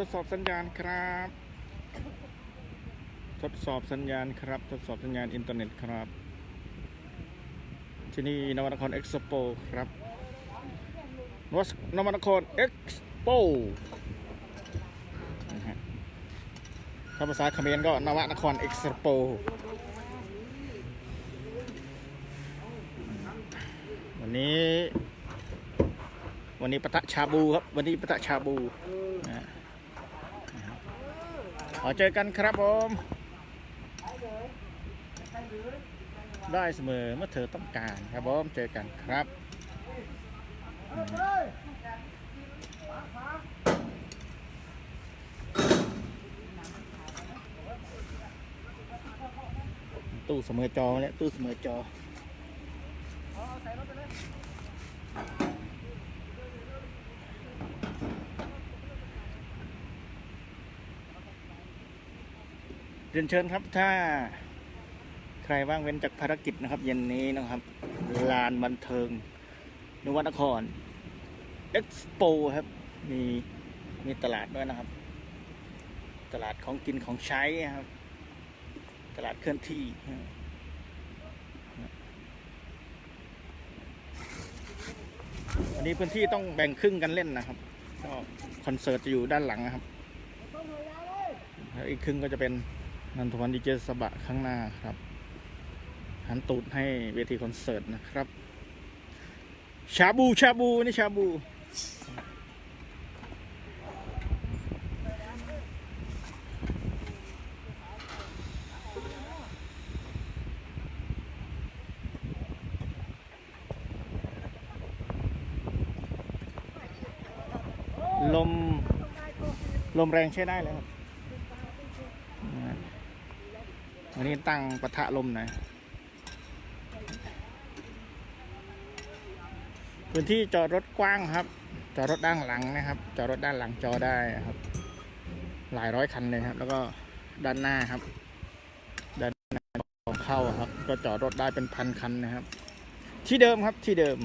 ทดสอบสัญญาณครับ ทดสอบสัญญาณครับ ทดสอบสัญญาณอินเทอร์เน็ตครับ ที่นี่นวนครเอ็กซ์โปครับ นวัดนวนครเอ็กซ์โปถ้าภาษาเขมรก็นวนครเอ็กซ์โปวันนี้ วันนี้ปะทะชาบูครับ วันนี้ปะทะชาบูขอเจอกันครับผม ได้เสมอเมื่อเธอต้องการครับผม เจอกันครับ ตู้เสมอจอเนี่ยตู้เสมอจอเรียนเชิญครับถ้าใครว่างเว้นจากภารกิจนะครับ เย็นนี้นะครับ ลานบันเทิง นวนครเอ็กซ์โปครับ มีมีตลาดด้วยนะครับ ตลาดของกินของใช้ครับ ตลาดเคลื่อนที่วันนี้พื้นที่ต้องแบ่งครึ่งกันเล่นนะครับก็คอนเสิร์ตจะอยู่ด้านหลังนะครับแล้วอีกครึ่งก็จะเป็นนันทวันดีเจสบะข้างหน้าครับหันตูดให้เวทีคอนเสิร์ตนะครับ ชาบูชาบูนี่ชาบู ลม ลมแรงใช้ได้เลยครับวันนี้ตั้งปะทะลมหน่อย พื้นที่จอดรถกว้างครับ จอดรถด้านหลังนะครับ จอดรถด้านหลังจอได้ครับ หลายร้อยคันเลยครับ แล้วก็ด้านหน้าครับ ด้านหน้าของเข้าครับ ก็จอดรถได้เป็นพันคันนะครับ ที่เดิมครับที่เดิม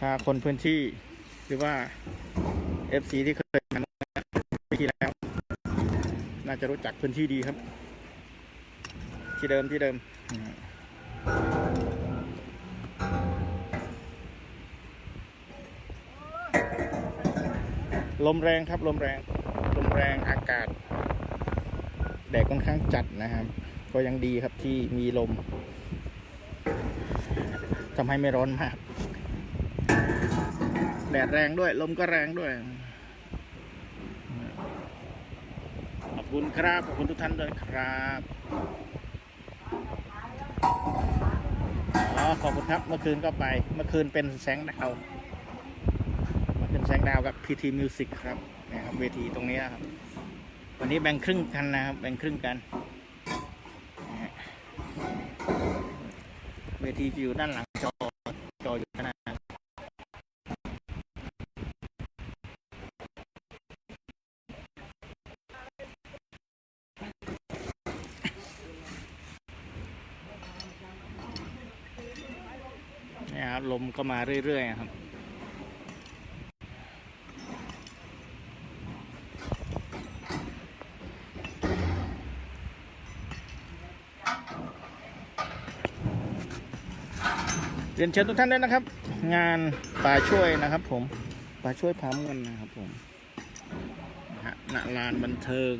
ถ้าคนพื้นที่หรือว่า FC ที่เคยมาปีที่แล้ว น่าจะรู้จักพื้นที่ดีครับ ที่เดิมที่เดิม ลมแรงครับลมแรงลมแรงอากาศ แดดค่อนข้างจัดนะครับ ก็ยังดีครับที่มีลมทำให้ไม่ร้อนมาก แดดแรงด้วย ลมก็แรงด้วย ขอบคุณครับ ขอบคุณทุกท่านด้วยครับอ๋อขอบคุณครับ เมื่อคืนก็ไป เมื่อคืนเป็นแสงดาว แสงดาวกับ PT Music ครับนะครับเวทีตรงนี้ครับ วันนี้แบ่งครึ่งกันนะครับ แบ่งครึ่งกัน เวทีจะอยู่ด้านหลังจอจออยู่ข้างหน้าเนี่ยครับลมก็มาเรื่อยๆครับ รียนเชิญทุกท่านด้วยนะครับ งานป่าช่วยนะครับ ผมป่าช่วยพร้อมกันนะครับผมนะฮะณลานบันเทิง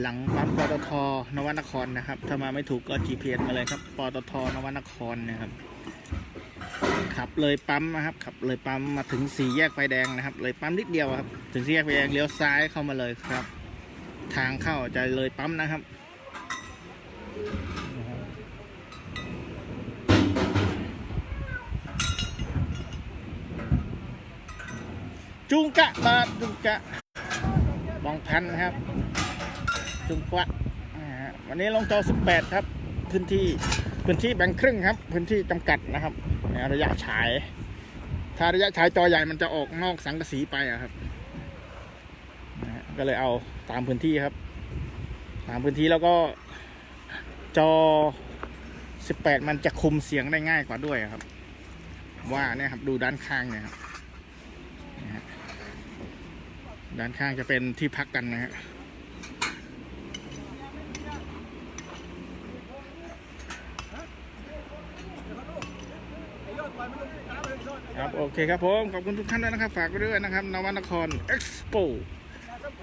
หลังปั๊มปตทนวนครนะครับ ถ้ามาไม่ถูกก็ GPS มาเลยครับปตทนวนครนะครับ ขับเลยปั๊มนะครับ ขับเลยปั๊มมาถึงสี่แยกไฟแดงนะครับ เลยปั๊มนิดเดียวครับ ถึงสี่แยกไฟแดงเลี้ยวซ้ายเข้ามาเลยครับ ทางเข้าจะเลยปั๊มนะครับ จุงกะบาจุงกะบองพันครับ จุงกวะวันนี้ลงจอ 18 ครับ พื้นที่พื้นที่แบ่งครึ่งครับ พื้นที่จำกัดนะครับระยะฉาย ถ้าระยะฉายจอใหญ่มันจะออกนอกสังกะสีไปครับก็เลยเอาตามพื้นที่ครับ ตามพื้นที่แล้วก็จอ 18 มันจะคุมเสียงได้ง่ายกว่าด้วยครับ ว่าเนี่ยครับดูด้านข้างเนี่ยครับ ด้านข้างจะเป็นที่พักกันนะฮะครับโอเคครับผม ขอบคุณทุกท่านด้วยนะครับ ฝากไว้ด้วยนะครับ นวนครเอ็กซ์โป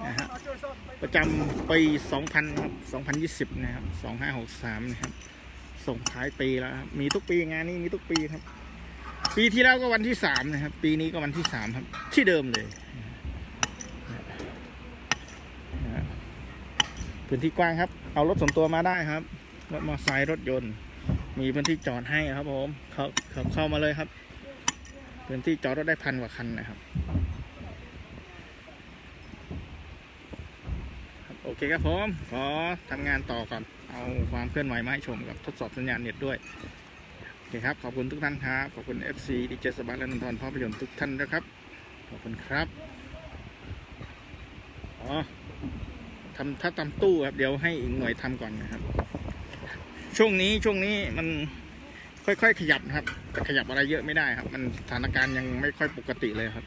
นะฮะประจำปี2000ครับ2020 นะครับ 2563 นะครับ ส่งท้ายปีแล้วครับ มีทุกปีงานนี้มีทุกปีครับ ปีที่แล้วก็วันที่สามนะครับ ปีนี้ก็วันที่สามครับ ที่เดิมเลยนะฮะ พื้นที่กว้างครับ เอารถส่วนตัวมาได้ครับ รถมอเตอร์ไซค์รถยนต์ มีพื้นที่จอดให้ครับผมเขาเขาเข้ามาเลยครับ พื้นที่จอดรถได้พันกว่าคันนะครับ โอเคครับผม ขอทำงานต่อก่อน เอาความเคลื่อนไหวมาให้ชมกับทดสอบสัญญาณเน็ตด้วยโอเคครับ ขอบคุณทุกท่านครับ ขอบคุณ FC ดีเจสบัตและนันทรภาพยนตร์ทุกท่านนะครับ ขอบคุณครับอ๋อ ทำถ้าทำตู้ครับ เดี๋ยวให้อีกหน่วยทำก่อนนะครับ ช่วงนี้ช่วงนี้มันค่อยๆขยับนะครับ ขยับอะไรเยอะไม่ได้ครับ มันสถานการณ์ยังไม่ค่อยปกติเลยครับ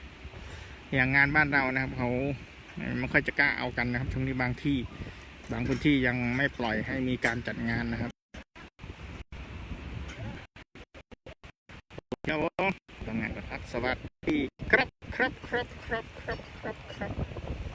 อย่างงานบ้านเรานะครับเขาไม่ค่อยจะกล้าเอากันนะครับ ช่วงนี้บางที่ บางพื้นที่ยังไม่ปล่อยให้มีการจัดงานนะครับครับผมทำงานกับครับ สวัสดีครับครับครับครับครับครับ